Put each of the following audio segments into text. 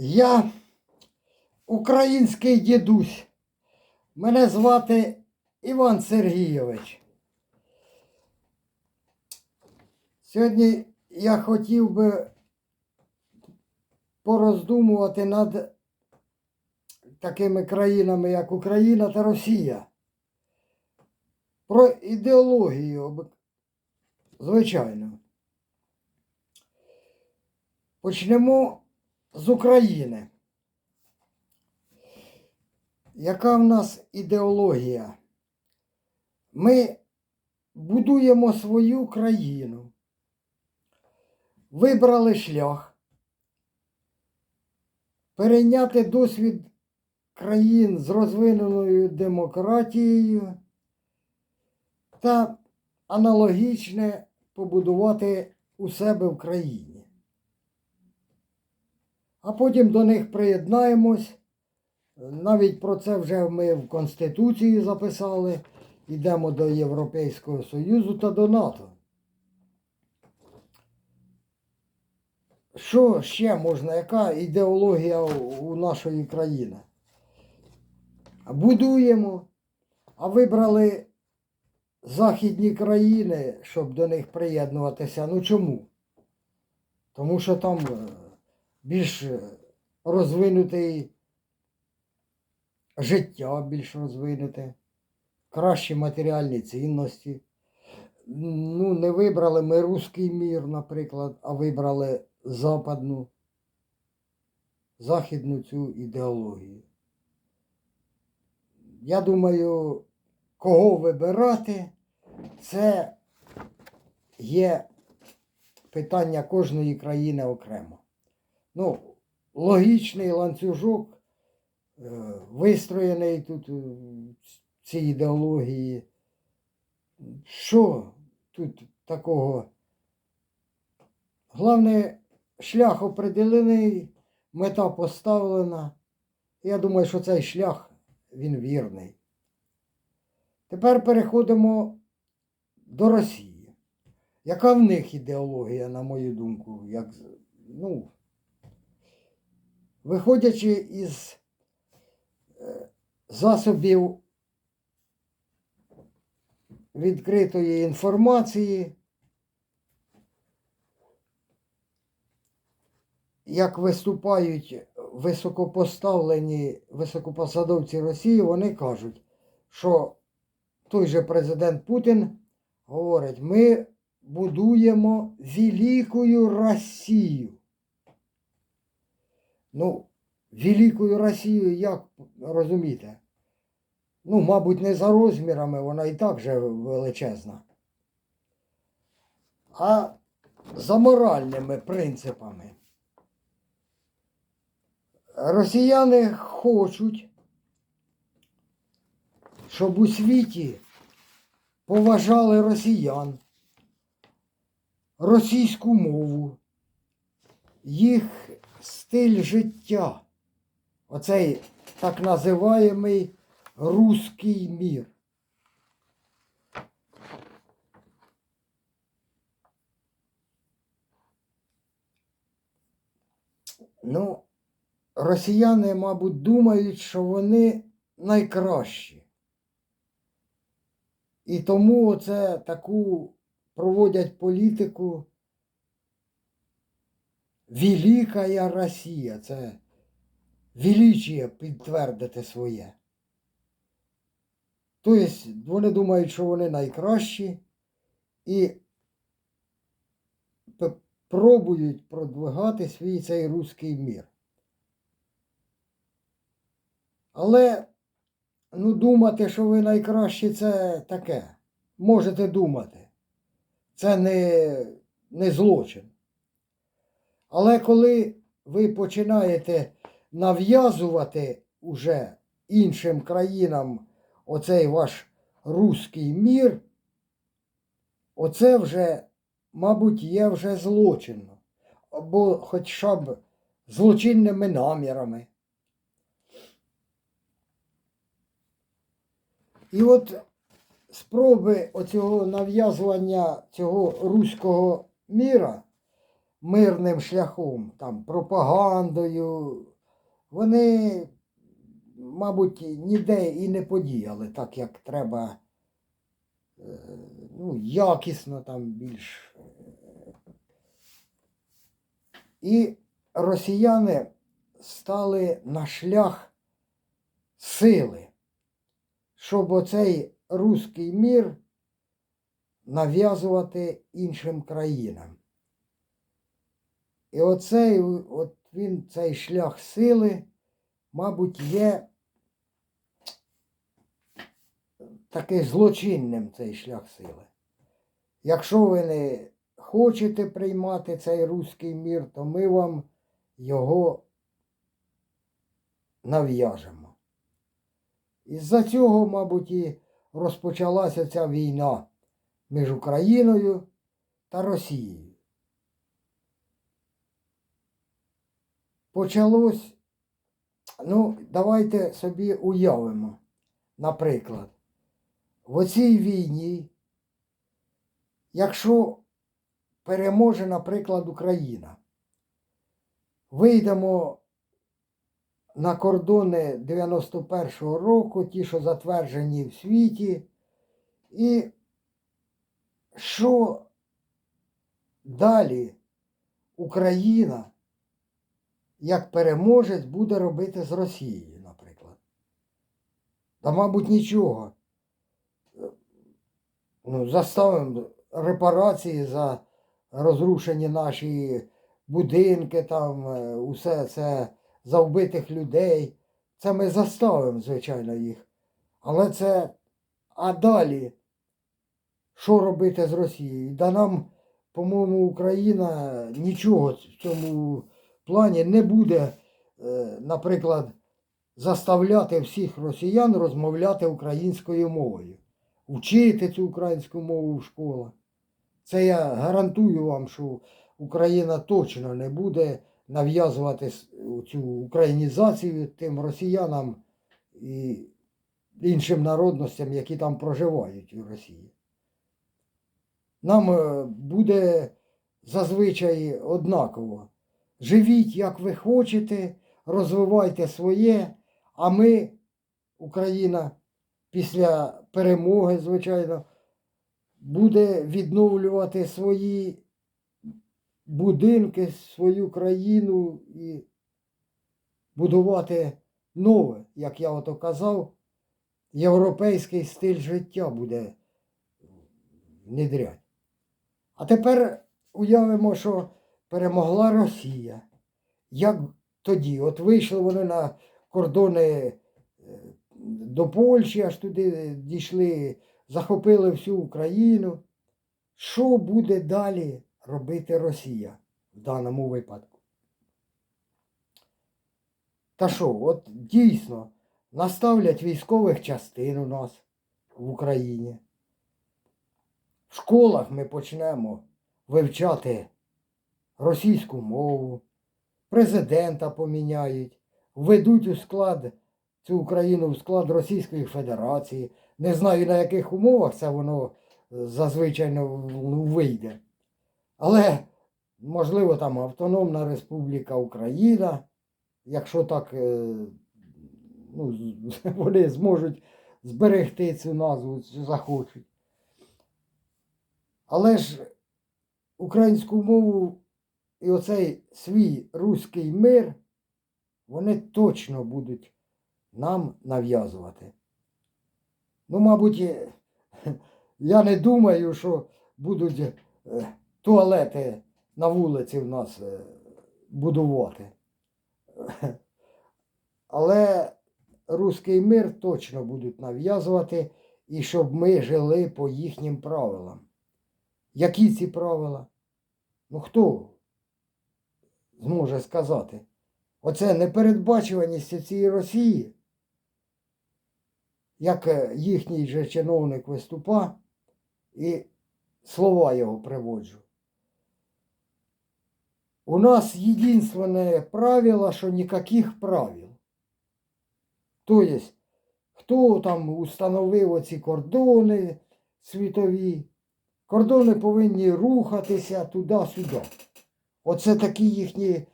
Я український дідусь. Мене звати Іван Сергійович. Сьогодні я хотів би пороздумувати над такими країнами, як Україна та Росія. Про ідеологію, звичайно. Почнемо з України. Яка в нас ідеологія? Ми будуємо свою країну. Вибрали шлях. Перейняти досвід країн з розвиненою демократією та аналогічне побудувати у себе в країні. А потім до них приєднаємось. Навіть про це вже ми в Конституції записали. Йдемо до Європейського Союзу та до НАТО. Що ще можна? Яка ідеологія у нашої країни? Будуємо, а вибрали західні країни, щоб до них приєднуватися. Ну чому? Тому що там е, більш розвинутий життя більш розвинуте, кращі матеріальні цінності. Ну, не вибрали ми руський мір, наприклад, а вибрали западну, західну цю ідеологію. Я думаю, кого вибирати, це є питання кожної країни окремо. Ну, логічний ланцюжок е, вистроєний тут е, цій ідеології. Що тут такого? Головне, шлях определений, мета поставлена. Я думаю, що цей шлях він вірний. Тепер переходимо до Росії. Яка в них ідеологія, на мою думку? Як, ну, виходячи із е, засобів відкритої інформації, як виступають високопоставлені високопосадовці Росії, вони кажуть, що той же президент Путін говорить, ми будуємо великою Росію. Ну, великою Росію, як розумієте? Ну, мабуть, не за розмірами, вона і так же величезна. А за моральними принципами. Росіяни хочуть, щоб у світі поважали росіян, російську мову, їх стиль життя. Оцей так називаємий руський мір. Ну, росіяни, мабуть, думають, що вони найкращі. І тому оце таку проводять політику Великая Росія. Це величіє підтвердити своє. Тобто вони думають, що вони найкращі і пробують продвигати свій цей руський мір. Але ну, думати, що ви найкращі, це таке. Можете думати. Це не, не злочин. Але коли ви починаєте нав'язувати уже іншим країнам оцей ваш руський мір, оце вже, мабуть, є вже злочинно. Або хоча б злочинними намірами. І от спроби оцього нав'язування цього руського міра, мирним шляхом, там, пропагандою, вони, мабуть, ніде і не подіяли так, як треба е, ну, якісно там більш. е. І росіяни стали на шлях сили, щоб оцей руський мір нав'язувати іншим країнам. І оцей, от він, цей шлях сили, мабуть, є такий злочинним цей шлях сили. Якщо ви не хочете приймати цей руський мір, то ми вам його нав'яжемо. Із-за цього, мабуть, і розпочалася ця війна між Україною та Росією. Почалось, ну, давайте собі уявимо, наприклад, в оцій війні, якщо переможе, наприклад, Україна, вийдемо на кордони 91-го року, ті, що затверджені в світі, і що далі Україна, як переможець, буде робити з Росією, наприклад. Та, мабуть, нічого. Ну, заставимо репарації за розрушені наші будинки, там, е, усе це за вбитих людей. Це ми заставимо, звичайно, їх. Але це, а далі, що робити з Росією? Да нам, по-моєму, Україна нічого в цьому плані не буде, е, наприклад, заставляти всіх росіян розмовляти українською мовою, вчити цю українську мову в школах. Це я гарантую вам, що Україна точно не буде нав'язувати цю українізацію тим росіянам і іншим народностям, які там проживають у Росії. Нам е, буде зазвичай однаково. Живіть, як ви хочете, розвивайте своє, а ми, Україна, після перемоги, звичайно, буде відновлювати свої будинки, свою країну і будувати нове, як я ото казав, європейський стиль життя буде внедрять. А тепер уявимо, що перемогла Росія. Як тоді? От вийшли вони на кордони е, до Польщі, аж туди дійшли, захопили всю Україну. Що буде далі робити Росія в даному випадку? Та що, от дійсно наставлять військових частин у нас в Україні. В школах ми почнемо вивчати російську мову, президента поміняють, введуть у склад цю Україну в склад Російської Федерації. Не знаю на яких умовах це воно е, зазвичай ну, вийде. Але, можливо, там Автономна Республіка Україна, якщо так е, ну, вони зможуть зберегти цю назву, захочуть. Але ж українську мову і оцей свій руський мир вони точно будуть нам нав'язувати. Ну, мабуть, е, я не думаю, що будуть е, туалети на вулиці в нас е, будувати. Але руський мир точно будуть нав'язувати, і щоб ми жили по їхнім правилам. Які ці правила? Ну хто зможе сказати? Оце непередбачуваність цієї Росії, як е, їхній же чиновник виступа, і слова його приводжу. У нас единственное правило, що ніяких правил. Тобто, хто там установив оці кордони світові, кордони повинні рухатися туди-сюди. Оце такі їхні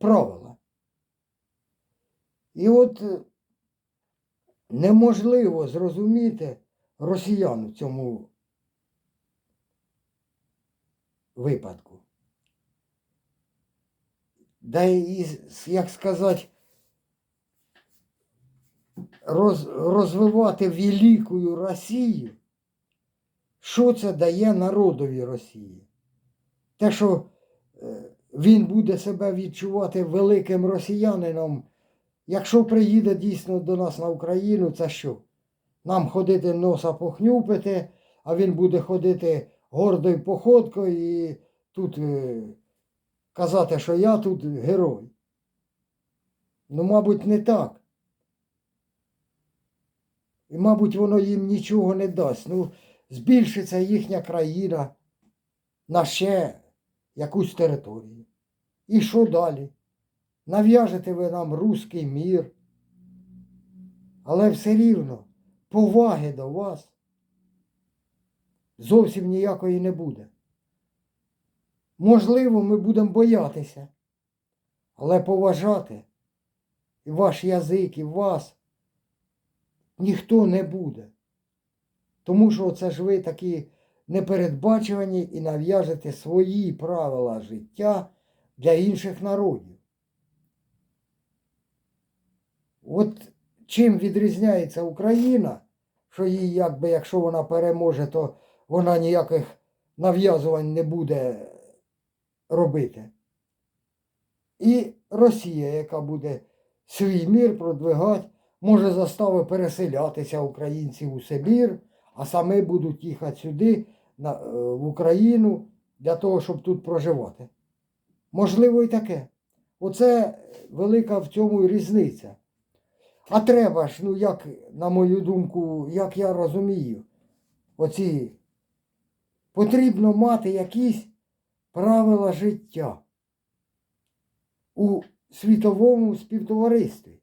правила. І от е, неможливо зрозуміти росіян в цьому випадку. Да і, як сказати, роз, розвивати великою Росію, що це дає народові Росії? Те, що він буде себе відчувати великим росіянином, якщо приїде дійсно до нас на Україну, це що? Нам ходити носа похнюпити, а він буде ходити гордою походкою і тут е, казати, що я тут герой. Ну, мабуть, не так. І, мабуть, воно їм нічого не дасть. Ну, збільшиться їхня країна на ще якусь територію. І що далі? Нав'яжете ви нам руський мір. Але все рівно поваги до вас зовсім ніякої не буде. Можливо, ми будемо боятися, але поважати і ваш язик, і вас ніхто не буде. Тому що це ж ви такі непередбачувані і нав'яжете свої правила життя для інших народів. От чим відрізняється Україна, що їй, якби, якщо вона переможе, то вона ніяких нав'язувань не буде робити. І Росія, яка буде свій мір продвигати, може заставити переселятися українців у Сибір, а самі будуть їхати сюди, на, е, в Україну, для того, щоб тут проживати. Можливо, і таке. Оце велика в цьому різниця. А треба ж, ну як, на мою думку, як я розумію, оці потрібно мати якісь правила життя у світовому співтоваристві.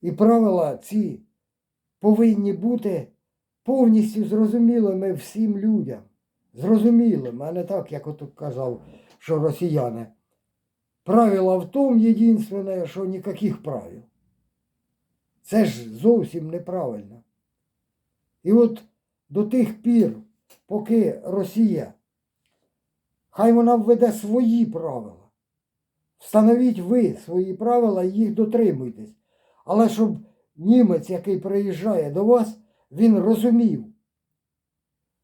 І правила ці повинні бути повністю зрозумілими всім людям. Зрозумілими, а не так, як от казав, що росіяни. Правила в тому єдинственне, що ніяких правил. Це ж зовсім неправильно. І от до тих пір, поки Росія, хай вона введе свої правила. Встановіть ви свої правила і їх дотримуйтесь. Але щоб німець, який приїжджає до вас, він розумів,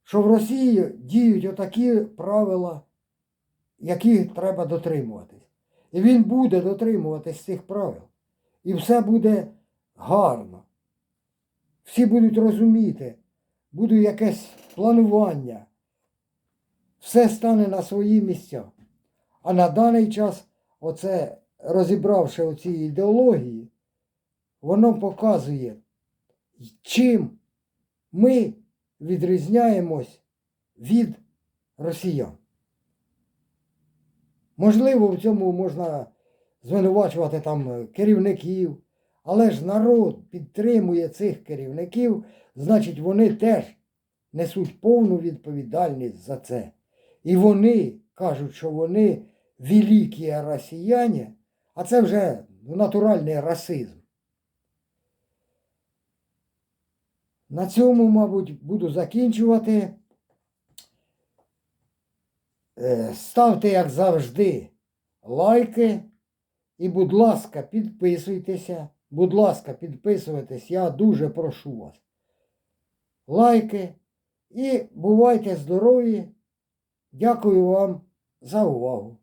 що в Росії діють отакі правила, яких треба дотримуватись. І він буде дотримуватись цих правил. І все буде гарно. Всі будуть розуміти, буде якесь планування. Все стане на свої місця. А на даний час, оце розібравши оці ідеології, воно показує, чим ми відрізняємось від росіян. Можливо, в цьому можна звинувачувати там керівників, але ж народ підтримує цих керівників, значить, вони теж несуть повну відповідальність за це. І вони кажуть, що вони великі росіяни, а це вже натуральний расизм. На цьому, мабуть, буду закінчувати. Е, Ставте, як завжди, лайки. І, будь ласка, підписуйтеся. Будь ласка, підписуйтесь, я дуже прошу вас. Лайки. І бувайте здорові. Дякую вам за увагу.